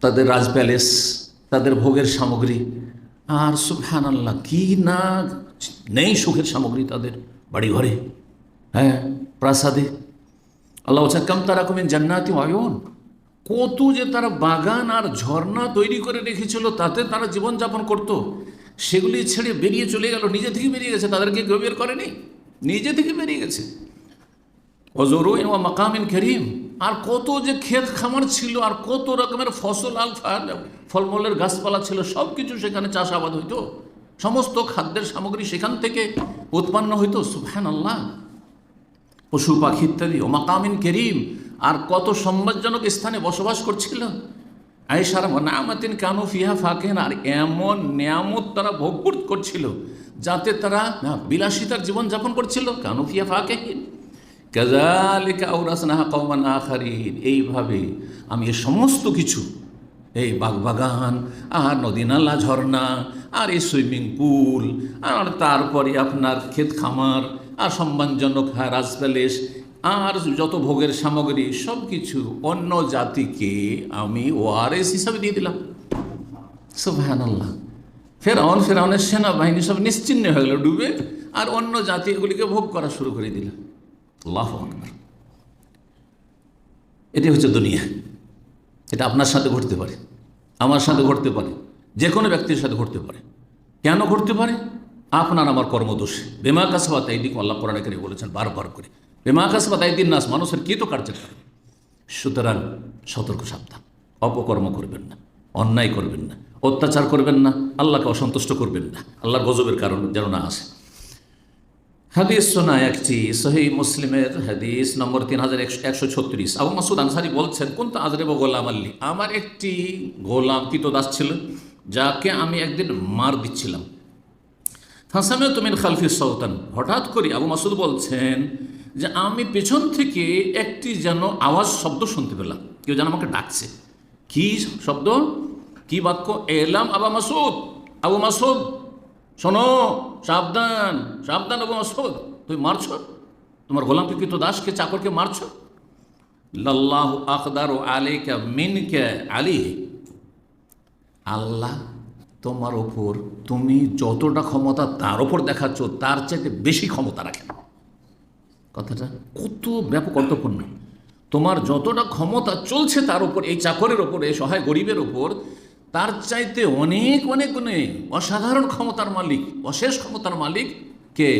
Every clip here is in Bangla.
তাদের রাজ প্যালেস, তাদের ভোগের সামগ্রী। আর সুফহান আল্লাহ কি না নেই সুখের সামগ্রী তাদের বাড়ি ঘরে হ্যাঁ প্রাসাদে। আল্লাহ বলছেন, কাম তারা কমেন জান্নাতি অয়ন কত যে তারা বাগান আর ঝর্ণা তৈরি করে রেখেছিল, তাতে তারা জীবনযাপন করত। সেগুলি ছেড়ে বেরিয়ে চলে গেল, নিজে থেকে বেরিয়ে গেছে, তাদেরকে কেউ বের করেনি। নিজে থেকে বেরিয়ে গেছে। অজরু ও মাকামিন করিম। আর কত যে ক্ষেত খামার ছিল আর কত রকমের ফসল, আল ফলমূলের গাছপালা ছিল সব কিছু সেখানে চাষাবাদ হইতো। সমস্ত খাদ্যের সামগ্রী সেখান থেকে উৎপন্ন হইতো। সুফহান আল্লাহ পশু, পাখি ইত্যাদি। ও মাকামিন করিম। আর কত সম্মানজনক স্থানে বসবাস করছিল। আইসার নামাতিন কানু ফিহা ফাঁকেন। আর এমন নিয়ামত তারা ভোগ কর- করছিল, যাতে তারা বিলাসিতার জীবনযাপন করছিল। কানু ফিহা ফাঁকেহীন। কাজালিকা আউরাসনাহা কৌমান আখারিন। এইভাবে আমি এ সমস্ত কিছু, এই বাগবাগান, আর নদী নালা ঝর্ণা, আর এই সুইমিং পুল, আর তারপরে আপনার ক্ষেত খামার, আর সম্মানজনক রাজ প্যালেস, আর যত ভোগের সামগ্রী সব কিছু অন্য জাতিকে আমি ওআরএস হিসাবে দিয়ে দিলাম। সুবহান আল্লাহ ফেরাউন, ফেরাউনের সেনাবাহিনী সব নিশ্চিন্ন হয়ে গেল, ডুবে, আর অন্য জাতি এগুলিকে ভোগ করা শুরু করে দিল। আল্লাহ আকবার। এটাই হচ্ছে দুনিয়া। এটা আপনার সাথে ঘটতে পারে, আমার সাথে ঘটতে পারে যে কোনো ব্যক্তির সাথে ঘটতে পারে। কেন ঘটতে পারে? আপনার আমার কর্মদোষ। বেমা কাসবাত এই দিক আল্লাহ কোরআন করে বলেছেন বারবার করে। বেমা কাসবাত এই দিন নাস, মানুষের কী তো কার্যের কারণে? সুতরাং সতর্ক সাবধান। অপকর্ম করবেন না, অন্যায় করবেন না, অত্যাচার করবেন না, আল্লাহকে অসন্তুষ্ট করবেন না, আল্লাহর গজবের কারণ যেন না আসে। হাদিস শোনা একটি, সহি মুসলিমের হাদিস নম্বর তিন হাজার একশো ছত্রিশ। আবু মাসুদ আনসারি বলছেন কোন তো আজরেব গোলাম আল্লি? আমার একটি গোলাম দাস ছিল, যাকে আমি একদিন মার দিচ্ছিলাম। হাসামে তুমিন খালফি সৌতান হঠাৎ করে আবু মাসুদ বলছেন যে, আমি পেছন থেকে একটি যেন আওয়াজ শব্দ শুনতে পেলাম। কেউ যেন আমাকে ডাকছে। কি শব্দ? কি বাক্য? এলাম আবা মাসুদ আবু মাসুদ শোনো, সাবধান সাবধান আবু মাসুদ তুমি মারছো? তোমার গোলামকে কিন্তু দাসকে, চাকরকে মারছো? লাল্লাহ আকদার ও আলিকা মিনকে আলী আল্লাহ তোমার ওপর, তুমি যতটা ক্ষমতা তার ওপর দেখাচ্ছ, তার চাইতে বেশি ক্ষমতা রাখেন কথাটা কত ব্যাপক অর্থপূর্ণ। তোমার যতটা ক্ষমতা চলছে তার উপর এই চাকরের ওপর, এই সহায় গরিবের ওপর তার চাইতে অনেক অনেক গুণে অসাধারণ ক্ষমতার মালিক, অশেষ ক্ষমতার মালিক কে?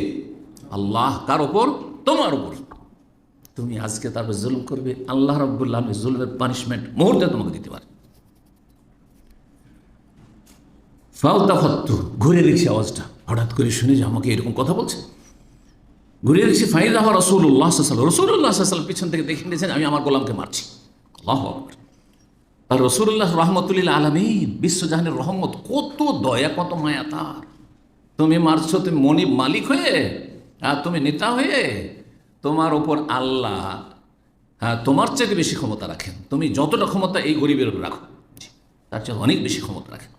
আল্লাহ, কার ওপর তোমার ওপর তুমি আজকে তারপর জুলুম করবে। আল্লাহ রব্বুল্লাহ আপনি জুলুমের পানিশমেন্ট মুহূর্তে তোমাকে দিতে পারে। ঘুরে দেখছি আওয়াজটা। হঠাৎ করে শুনে যে আমাকে এরকম কথা বলছে। ঘুরে দেখছি ফাইদাহ রসুল্লাহ সাল্লাম রসুল্লাহ সাল্লাম পিছন থেকে দেখে নিয়েছেন, আমি আমার গোলামকে মারছি। আল্লাহ আকবর। আর রসুল্লাহ রহমতুল্লাহ আলমিন, বিশ্বজাহানের রহমত, কত দয়া, কত মায়া তার। তুমি মারছো, তুমি মনি মালিক হয়ে, আর তুমি নেতা হয়ে, তোমার ওপর আল্লাহ হ্যাঁ তোমার চেয়ে বেশি ক্ষমতা রাখেন। তুমি যতটা ক্ষমতা এই গরিবের উপর রাখো তার চেয়ে অনেক বেশি ক্ষমতা রাখেন।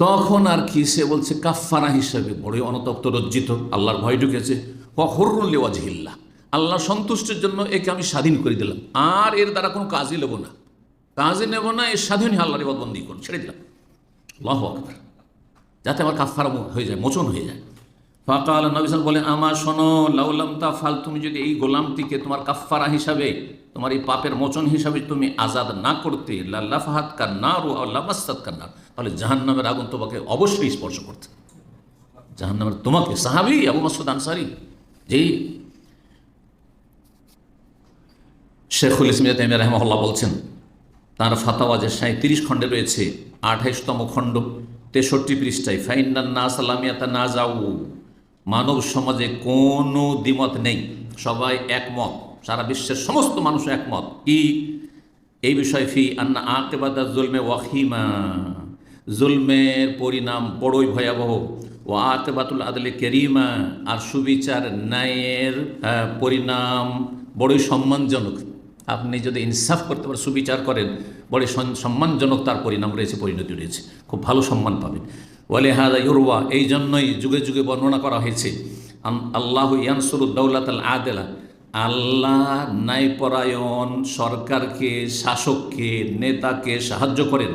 তখন আর কি সে বলছে কাফারা হিসাবে, বড়ই অনতপ্ত রজ্জিত আল্লাহর ভয় ঢুকেছে। ওয়াজহিল্লা আল্লাহ সন্তুষ্টের জন্য একে আমি স্বাধীন করে দিলাম। আর এর দ্বারা কোনো কাজই নেব না। কাজই নেব না এই স্বাধীন আল্লাহর বদবন্দি করুন। ছেড়ে দিলাম। আল্লাহ আকবর। যাতে আমার কাফারা হয়ে যায়, মোচন হয়ে যায়। ফাঁকা আল্লাহ নবিসাল বলেন আমার শোনো লাউলাম তা ফাল তুমি যদি এই গোলামটিকে তোমার কাফারা হিসাবে, তোমার এই পাপের মোচন হিসাবে তুমি আজাদ না করতে লাল্লা ফাহাদ কার না রু আল্লাহ মাসাদ কার না তাহলে জাহান্নামের আগুন তোমাকে অবশ্যই স্পর্শ করতে জাহান্নামের তোমাকে, সাহাবি আবু মাসুদ আনসারি, যেই শেখুল ইসমিয়া তাইমিয়া রহমহল্লা বলছেন তার ফাতাওয়া যে সাঁত্রিশ খণ্ডে রয়েছে, আঠাইশতম খণ্ড, তেষট্টি পৃষ্ঠায়, ফাইন্নান না সালামিয়াতা না যাও মানব সমাজে কোনো দ্বিমত নেই, সবাই একমত, সারা বিশ্বের সমস্ত মানুষ একমত। কি? এই বিষয় ফি আন্না আকেবাদা জুলমে ওয়াহিমা জুলমের পরিণাম বড়ই ভয়াবহ। ও আকেবাতুল আদলে কেরিমা। আর সুবিচার ন্যায়ের পরিণাম বড়ই সম্মানজনক। আপনি যদি ইনসাফ করতে পারেন, সুবিচার করেন, বড় সম্মানজনক তার পরিণাম রয়েছে, পরিণতি রয়েছে। খুব ভালো সম্মান পাবেন। ওয়ালে হাদা ইউরওয়া এই জন্যই যুগে যুগে বর্ণনা করা হয়েছে আল্লাহ ইয়ানসুর দৌলাত আল আদেলা, আল্লাহ ন্যায়পরায়ণ সরকারকে, শাসককে, নেতাকে সাহায্য করেন।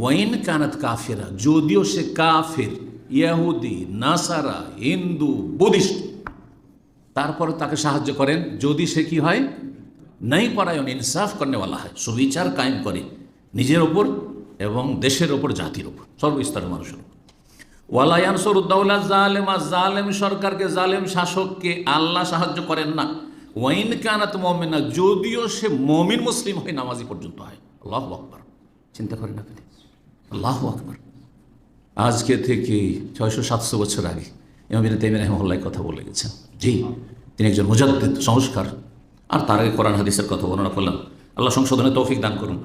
ওয়াইন কানাত কাফেরা, যদিও সে কাফের, ইয়াহুদি, নাসারা, হিন্দু, বুদ্ধিস্ট তারপরে তাকে সাহায্য করেন। যদি সে কি হয় নাই পরায়ণ ইনসাফ করেওয়ালা হয়। সুবিচার কায়েম করে নিজের ওপর এবং দেশের ওপর জাতির ওপর সর্বস্তরের মানুষের ওপর ওয়ালায়ান সরুদ্দৌলা জালেম আর জালেম সরকারকে, জালেম শাসককে আল্লাহ সাহায্য করেন না। ওয়াইন কানাত মমিনা, যদিও সে মমিন, মুসলিম হয় নামাজি পর্যন্ত হয়। আল্লাহ আকবর। চিন্তা করেন আপনি? আল্লাহ আকবর। আজকে থেকে ছয়শো সাতশো বছর আগে ইমামিন তেমিন রহমল্লাহ কথা বলে গেছেন। জি, তিনি একজন মুজাদ্দিদ, সংস্কার আর তার আগে কোরআন হাদিসের কথা বর্ণনা করলাম। আল্লাহ সংশোধনে তৌফিক দান করুন।